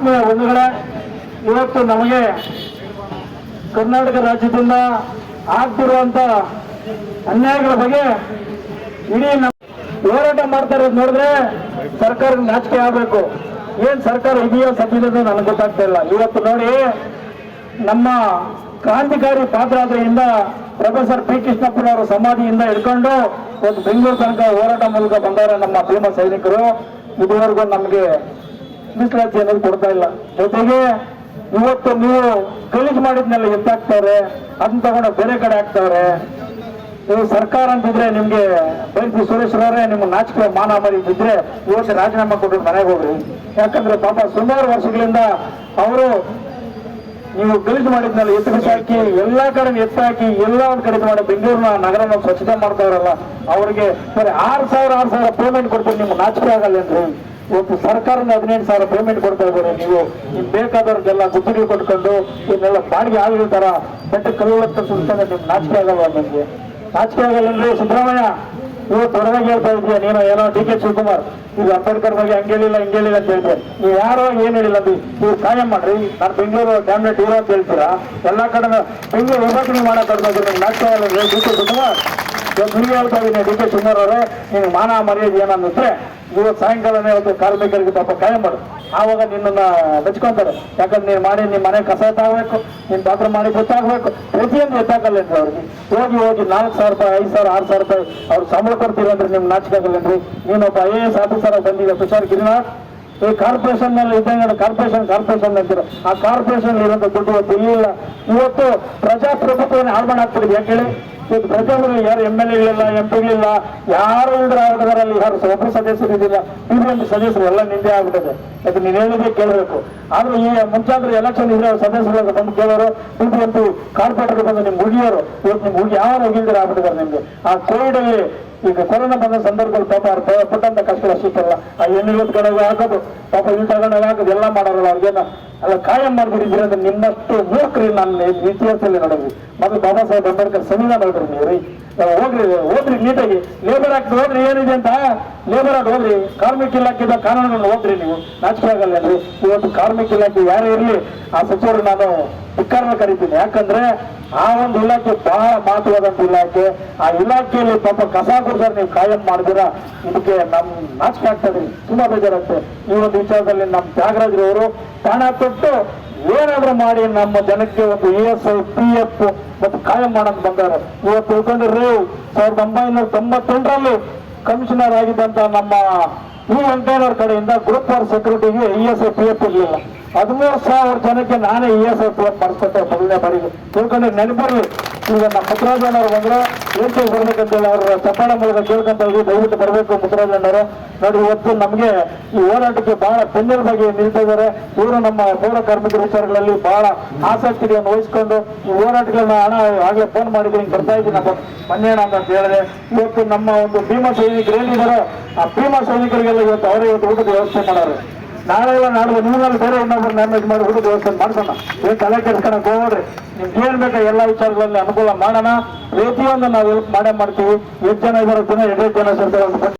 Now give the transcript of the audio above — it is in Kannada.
ಆತ್ಮೀಯ ಬಂಧುಗಳೇ, ಇವತ್ತು ನಮಗೆ ಕರ್ನಾಟಕ ರಾಜ್ಯದಿಂದ ಆಗ್ತಿರುವಂತ ಅನ್ಯಾಯಗಳ ಬಗ್ಗೆ ಇಡೀ ನಮ್ಮ ಹೋರಾಟ ಮಾಡ್ತಾ ಇರೋದು ನೋಡಿದ್ರೆ ಸರ್ಕಾರಕ್ಕೆ ನಾಚಿಕೆ ಆಗಬೇಕು. ಏನ್ ಸರ್ಕಾರ ಇದೆಯೋ ಸದ್ಯದ ನನಗೆ ಗೊತ್ತಾಗ್ತಾ ಇಲ್ಲ. ಇವತ್ತು ನೋಡಿ ನಮ್ಮ ಕ್ರಾಂತಿಕಾರಿ ಪಾದಯಾತ್ರೆಯಿಂದ ಪ್ರೊಫೆಸರ್ ಪಿ ಕೃಷ್ಣಪ್ಪನವರ ಸಮಾಧಿಯಿಂದ ಹಿಡ್ಕೊಂಡು ಒಂದು ಬೆಂಗಳೂರು ತನಕ ಹೋರಾಟ ಮೂಲಕ ಬಂದವರ ನಮ್ಮ ಭೀಮ ಸೈನಿಕರು. ಇದುವರೆಗೂ ನಮಗೆ ಮೀಸಲಾತಿ ಅನ್ನೋದು ಕೊಡ್ತಾ ಇಲ್ಲ. ಜೊತೆಗೆ ಇವತ್ತು ನೀವು ಗಲೀಜು ಮಾಡಿದ್ನೆಲ್ಲ ಎತ್ತಾಗ್ತಾರೆ ಅದನ್ನ ತಗೊಂಡು ಬೇರೆ ಕಡೆ ಹಾಕ್ತಾರೆ ನೀವು ಸರ್ಕಾರ ಅಂತಿದ್ರೆ ನಿಮ್ಗೆ ಬೈಸಿ ಸುರೇಶ್ವರವರೇ ನಿಮ್ಗೆ ನಾಚಿಕೆ ಮಾನ ಮರಿ ಇದ್ರೆ ಇವತ್ತು ರಾಜೀನಾಮೆ ಕೊಟ್ಟು ಮನೆಗೆ ಹೋಗ್ರಿ. ಯಾಕಂದ್ರೆ ಪಾಪ ಸುಮಾರು ವರ್ಷಗಳಿಂದ ಅವರು ನೀವು ಗಲೀಜು ಮಾಡಿದ್ನಲ್ಲ ಎತ್ತು ಹಾಕಿ, ಎಲ್ಲಾ ಕಡೆ ಎತ್ತಾಕಿ ಎಲ್ಲ ಒಂದ್ ಕಡೆ ಮಾಡಿ ಬೆಂಗಳೂರಿನ ನಗರನ ಸ್ವಚ್ಛತೆ ಮಾಡ್ತಾವ್ರಲ್ಲ ಅವ್ರಿಗೆ ಸರಿ ಆರ್ ಸಾವಿರ ಆರ್ ಸಾವಿರ ಪೇಮೆಂಟ್ ಕೊಡ್ತೀವಿ ನಿಮ್ಗೆ ನಾಚಿಕೆ ಆಗಲ್ಲೇನ್ರಿ ಇವತ್ತು ಸರ್ಕಾರನ ಹದಿನೆಂಟು ಸಾವಿರ ಪೇಮೆಂಟ್ ಕೊಡ್ತಾ ಇದ್ದಾರೆ ನೀವು. ನಿಮ್ ಬೇಕಾದವ್ರಿಗೆಲ್ಲ ಗುತ್ತಿಗೆ ಕೊಟ್ಕೊಂಡು ಇವನ್ನೆಲ್ಲ ಬಾಡಿಗೆ ಆಗಿರ್ತಾರ ತರ ಬೆಟ್ಟ ಕಲ್ಲತ್ತ ಸುಲ್ತಾನೆ ನಿಮ್ ನಾಚಿಕೆ ಆಗಲ್ವಾ ನಿಮ್ಗೆ? ನಾಚಿಕೆ ಆಗಲ್ಲ ಸುಬ್ರಹ್ಮಣ್ಯ ಇವತ್ತು ಹೊರಗೆ ಹೇಳ್ತಾ ಇದೀಯ ನೀನು ಏನೋ ಡಿ ಕೆ ಶಿವಕುಮಾರ್, ಇದು ಅಂಬೇಡ್ಕರ್ ಬಗ್ಗೆ ಹಂಗೇಳಿಲ್ಲ ಹಿಂಗೇಳಿಲ್ಲ ಅಂತ ಹೇಳಿದ್ರೆ. ನೀವು ಯಾರೋ ಏನ್ ಹೇಳಿಲ್ಲ ಅಂದ್ರಿ ನೀವು ಕಾಯಂ ಮಾಡ್ರಿ. ನಾನು ಬೆಂಗಳೂರು ಕ್ಯಾಬಿನೆಟ್ ಇರೋ ಅಂತ ಹೇಳ್ತೀರಾ? ಎಲ್ಲಾ ಕಡೆ ಬೆಂಗಳೂರು ವಿಭಾಗಣೆ ಮಾಡಕ್ ನಿಮ್ಗೆ ನಾಚಿಕೆ ಆಗಲ್ಲ ಡಿ ಕೆ ಶಿವಕುಮಾರ್. ಇವತ್ತು ನೀವು ಹೇಳ್ತಾ ಇದ್ದೀನಿ ಡಿ ಕೆ ಶಿವಕುಮಾರ್ ಅವರೇ ನಿಮ್ಗೆ ಮಾನ ಮರ್ಯಾದೆ ಏನನ್ನುತ್ತೆ ಇವತ್ತು ಸಾಯಂಕಾಲನೇ ಇವತ್ತು ಕಾರ್ಮಿಕರಿಗೆ ಪಾಪ ಕಾಯಂ ಮಾಡು. ಆವಾಗ ನಿನ್ನನ್ನ ಬೆಚ್ಕೊಂತಾರೆ ಯಾಕಂದ್ರೆ ನೀನು ಮಾಡಿ ನಿಮ್ಮ ಮನೆ ಕಸ ಎತ್ತಾಗಬೇಕು ನಿನ್ನ ಬಾತ್ರೂಮ್ ಮಾಡಿ ಗೊತ್ತಾಗಬೇಕು. ಪ್ರತಿಯೊಂದು ಎತ್ತಾಗಲ್ಲೇನ್ರಿ ಅವ್ರಿಗೆ. ಹೋಗಿ ಹೋಗಿ ನಾಲ್ಕು ಸಾವಿರ ರೂಪಾಯಿ, ಐದು ಸಾವಿರ, ಆರು ಸಾವಿರ ರೂಪಾಯಿ ಅವ್ರು ಸಂಬಳ ಕೊಡ್ತೀವಿ ಅಂದ್ರೆ ನಿಮ್ಗೆ ನಾಚಿಕೆ ಆಗಲ್ಲೇನ್ರಿ ನೀನೊಬ್ಬ ಐ ಎ ಎಸ್ ಆಫೀಸರ್ ಬಂದಿದೆ ತುಷಾರ್ ಗಿರಿನಾಥ್? ಈ ಕಾರ್ಪೊರೇಷನ್ನಲ್ಲಿ ಇದ್ದಂಗೆ ಕಾರ್ಪೊರೇಷನ್ ಕಾರ್ಪೊರೇಷನ್ ಅಂತೀರ. ಆ ಕಾರ್ಪೊರೇಷನ್ ಇರುವಂತ ದುಡ್ಡು ಇವತ್ತು ಇಲ್ಲ ಇವತ್ತು ಪ್ರಜಾಪ್ರಭುತ್ವವನ್ನು ಹಾಳು ಮಾಡಾಕ್ಬಿಡಿದೆ ಯಾಕೆ ಹೇಳಿ? ಇವತ್ತು ಪ್ರಜಾಪ್ರಭುತ್ವ ಯಾರು ಎಂ ಎಲ್ ಎಗಳಿಲ್ಲ, ಎಂ ಪಿಗಳಿಲ್ಲ, ಯಾರು ಆಟಗಾರಲ್ಲಿ ಯಾರು ಒಬ್ಬರು ಸದಸ್ಯರು ಇದಿಲ್ಲ ಬಿಬಿಎಂಪಿ ಸದಸ್ಯರು, ಎಲ್ಲ ನಿಂದೆ ಆಗ್ಬಿಟ್ಟಿದೆ. ಅದು ನೀನು ಹೇಳಿದ್ರೆ ಕೇಳಬೇಕು. ಆದ್ರೆ ಈ ಮುಂಚಾದ್ರೆ ಎಲೆಕ್ಷನ್ ಇದ್ರೆ ಸದಸ್ಯರು ಬಂದು ಕೇಳೋರು ಬಿಬಿಎಂಪಿ ಕಾರ್ಪೊರೇಟರ್ ಬಂದು ನಿಮ್ಗೆ ಮುಗಿಯೋರು ಇವತ್ತು ನಿಮ್ಗೆ ಹುಡುಗಿ ಯಾರು ಹೋಗಿಲ್ದಿರ ಆಗ್ಬಿಟ್ಟಿದ್ದಾರೆ ನಿಮ್ಗೆ. ಆ ಕೋವಿಡ್ ಅಲ್ಲಿ ಈಗ ಕೊರೋನಾ ಬಂದ ಸಂದರ್ಭದಲ್ಲಿ ಪಾಪ ಅವ್ರು ಪಟ್ಟಂತ ಕಷ್ಟ ಸುತ್ತಲ್ಲ ಆ ಎಣ್ಣೆ ಕಡೆ ಹಾಕೋದು. ಪಾಪ ಇಲ್ಲಿ ತಗೊಂಡಾಗ ಹಾಕೋದು. ಎಲ್ಲ ಮಾಡೋರಲ್ಲ ಅವ್ರಿಗೇನ ಅಲ್ಲ, ಕಾಯಂ ಮಾಡ್ಬಿಟ್ಟಿದ್ರೆ ಅಂದ್ರೆ ನಿಮ್ಮಷ್ಟು ಮೂರ್ಖರಿ ನನ್ನ ಇತಿಹಾಸದಲ್ಲಿ ನೋಡಿದ್ವಿ ಮೊದಲು ಬಾಬಾ ಸಾಹೇಬ್ ಅಂಬೇಡ್ಕರ್ ಸಂವಿಧಾನ ನೋಡ್ರಿ ನೀವು. ರೀ ನಾವು ಹೋಗ್ರಿ ಓದ್ರಿ ನೀಟಾಗಿ. ಲೇಬರ್ ಆಕ್ಟ್ ಹೋದ್ರಿ ಏನಿದೆ ಅಂತ? ಲೇಬರ್ ಆಕ್ಟ್ ಹೋದ್ರಿ. ಕಾರ್ಮಿಕ ಇಲಾಖೆದ ಕಾನೂನುಗಳನ್ನ ಓದ್ರಿ ನೀವು. ನಾಚಿಕೆ ಆಗಲ್ಲೇನ್ರಿ ಇವತ್ತು ಕಾರ್ಮಿಕ ಇಲಾಖೆ ಯಾರೇ ಇರಲಿ, ಆ ಸಚಿವರು ನಾನು ಧಿಕ್ಕಾರನ ಕರಿತೀನಿ. ಯಾಕಂದ್ರೆ ಆ ಒಂದು ಇಲಾಖೆ ಬಹಳ ಮಹತ್ವದಂತ ಇಲಾಖೆ. ಆ ಇಲಾಖೆಯಲ್ಲಿ ಪಾಪ ಕಸ ಕೊಡ್ತಾರೆ ನೀವು ಕಾಯಂ ಮಾಡಿದಿರ ಇದಕ್ಕೆ ನಮ್ ನಾಚಿಕೆ ಆಗ್ತದೆ. ತುಂಬಾ ಬೇಜಾರಾಗ್ತದೆ. ಈ ಒಂದು ವಿಚಾರದಲ್ಲಿ ನಮ್ಮ ತ್ಯಾಗರಾಜ್ರವರು ಪ್ರಾಣ ಕೊಟ್ಟು ಏನಾದ್ರೂ ಮಾಡಿ ನಮ್ಮ ಜನಕ್ಕೆ ಒಂದು E S I, P F ಮತ್ತು ಕಾಯಂ ಮಾಡಕ್ ಬಂದಾರೆ ಇವತ್ತು ತಿಳ್ಕೊಂಡಿರ್ರಿ ಸಾವಿರದ ಒಂಬೈನೂರ ತೊಂಬತ್ತೆಂಟರಲ್ಲಿ ಕಮಿಷನರ್ ಆಗಿದ್ದಂತ ನಮ್ಮ ಈ ವೆಂಕಯ್ಯನವ್ರ ಕಡೆಯಿಂದ ಗ್ರೂಪ್ ಆರ್ ಸೆಕ್ಯೂರಿಟಿಗೆ E S I, P F ಇರಲಿಲ್ಲ. ಹದಿಮೂರು ಸಾವಿರ ಜನಕ್ಕೆ ನಾನೇ ಇ ಎಸ್ ಐ ಎಫ್ ಮಾಡಿಸ್ಕೊಟ್ಟೆ. ಮೊದಲನೇ ಬಾರಿಗೆ ತಿಳ್ಕೊಂಡು ನೆನಪಿರ್ಲಿ ಈಗ ನಮ್ಮ ಮುತ್ತರಾಜನವರು ಬಂದ್ರೆ. ಏಕೆ ಬರ್ಬೇಕಂತೇಳಿ ಅವ್ರ ಚಪ್ಪಾಳೆ ಮೂಲಕ ಕೇಳ್ಕೊಂತ ಹೋಗಿ ದಯವಿಟ್ಟು ಬರಬೇಕು ಮುತ್ತರಾಜನವರು ನೋಡಿ, ಇವತ್ತು ನಮಗೆ ಈ ಹೋರಾಟಕ್ಕೆ ಬಹಳ ಬೆನ್ನೆಲುಬಾಗಿ ನಿಲ್ತಾ ಇದ್ದಾರೆ. ಇವರು ನಮ್ಮ ಪೌರ ಕಾರ್ಮಿಕರ ವಿಚಾರಗಳಲ್ಲಿ ಬಹಳ ಆಸಕ್ತಿಯನ್ನು ವಹಿಸ್ಕೊಂಡು ಈ ಹೋರಾಟಗಳನ್ನ ಹಣ ಆಗ್ಲೇ ಫೋನ್ ಮಾಡಿದ್ದೀನಿ ಬರ್ತಾ ಇದ್ದೀನಿ ನಮ್ಮ ಮನ್ನೇಣ ಅಂತ ಹೇಳಿದೆ. ಇವತ್ತು ನಮ್ಮ ಒಂದು ಭೀಮಾ ಸೈನಿಕರು ಏನಿದ್ದಾರೆ ಆ ಭೀಮಾ ಸೈನಿಕರಿಗೆಲ್ಲ ಇವತ್ತು ಅವರೇ ಇವತ್ತು ಊಟದ ವ್ಯವಸ್ಥೆ ಮಾಡೋರು. ನಾಳೆ ಎಲ್ಲ ನಾಳೆ ನಿಮ್ಮಲ್ಲಿ ಬೇರೆ ಇನ್ನೊಬ್ಬರು ಮ್ಯಾನೇಜ್ ಮಾಡಿ ಹುಡುಗ ವ್ಯವಸ್ಥೆ ಮಾಡ್ಸೋಣ. ಏನ್ ತಲೆ ಕೆಡ್ಸ್ಕೊಳಕ್ ಹೋಗ್ರಿ. ನಿಮ್ಗೆ ಏನ್ ಬೇಕಾ ಎಲ್ಲ ವಿಚಾರಗಳಲ್ಲಿ ಅನುಕೂಲ ಮಾಡೋಣ. ಪ್ರತಿಯೊಂದು ನಾವು ಮಾಡೇ ಮಾಡ್ತೀವಿ. ಎಷ್ಟು ಜನ ಇದಾರೆ ಜನ ಎರಡು ಜನ ಸೇರ್ತಾರೆ